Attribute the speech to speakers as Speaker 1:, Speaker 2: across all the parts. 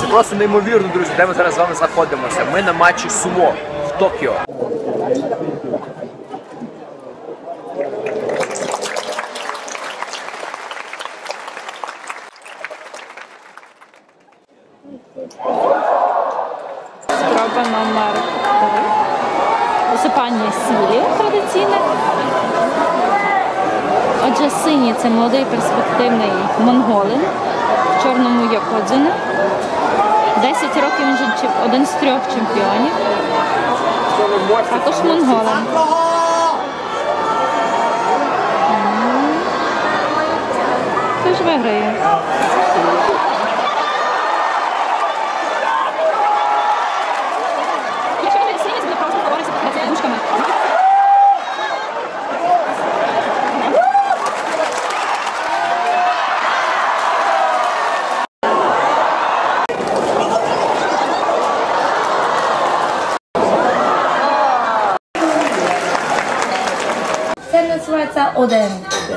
Speaker 1: Це просто неймовірно, друзі, де ми зараз з вами знаходимося. Ми на матчі Сумо в Токіо.
Speaker 2: Треба номер. Висипання сілі традиційне. Отже, синій це молодий перспективний монголин. В чорному є Кодзуне. 10 років він же один з трьох чемпіонів. Також монголин. Хто ж виграє? Якщо ви синій, це просто говориться з дужками.
Speaker 3: Це називається один.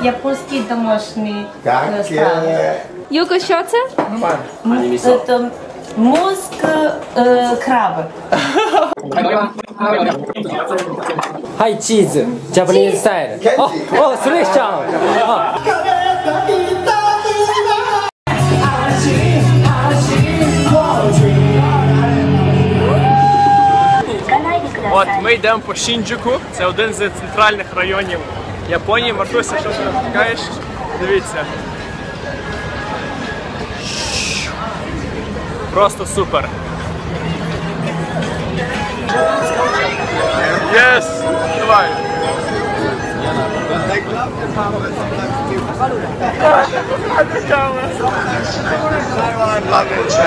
Speaker 3: Японський домашній е.
Speaker 2: Юко, що це?
Speaker 3: Це мозк е, краби.
Speaker 4: Hi, cheese. Japanese style. Oh, oh, Ah.
Speaker 1: От ми йдемо по Шінджуку, це один з центральних районів Японії. Мартуся, що ти розкажеш? Дивіться. Просто супер. Єс! Давай!
Speaker 2: Ікра. Фокуси,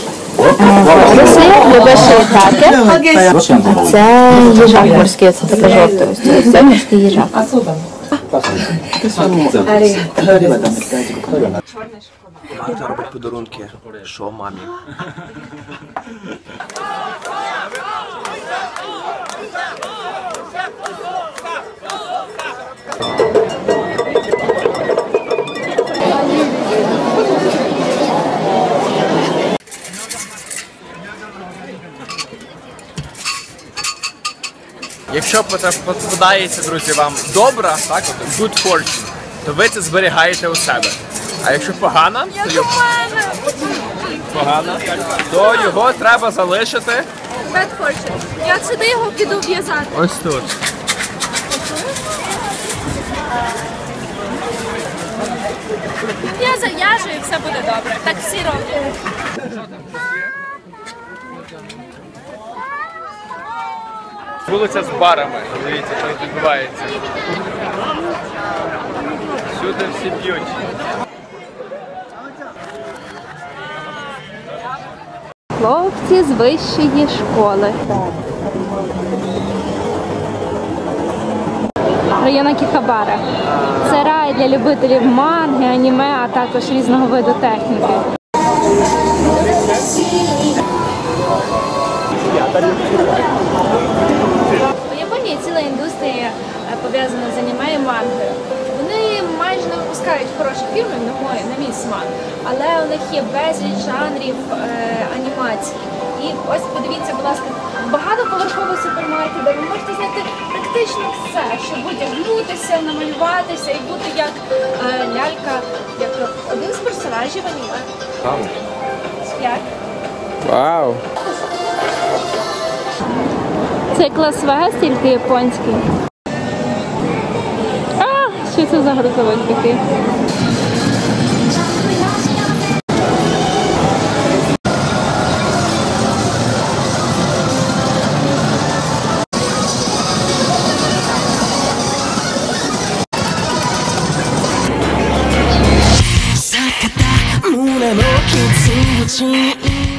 Speaker 2: любиш літати. А це їжак морський, це така жовта. Це морський їжак.
Speaker 1: Марта робить подарунки. Що мамі? Якщо попадається, друзі, вам добра, так, от, good fortune, то ви це зберігаєте у себе. А якщо погана, то його, погана, то його треба залишити
Speaker 5: Bad fortune. Я сюди його піду в'язати.
Speaker 1: ось тут.
Speaker 5: Я зав'яжу і все буде добре. Так всі роблять.
Speaker 1: Вулиця з барами. Дивіться, що відбувається. Всюди всі п'ють.
Speaker 2: Хлопці з вищої школи. Район Акіхабара. Це рай для любителів манги, аніме, а також різного виду техніки.
Speaker 5: У Японії ціла індустрія е, пов'язана з аніме і мангою. Вони майже не випускають хороші фільми, на мой, на мій смак, але у них є безліч жанрів е, анімації. І ось подивіться, будь ласка, багатоповерховий супермаркет, де ви можете знайти практично все, щоб одягнутися, намалюватися і бути як е, лялька, як один з персонажів аніме. Як?
Speaker 4: Вау.
Speaker 2: Це клас вега тільки японський. А, що це за грузовик такий? Sakata, 胸の傷を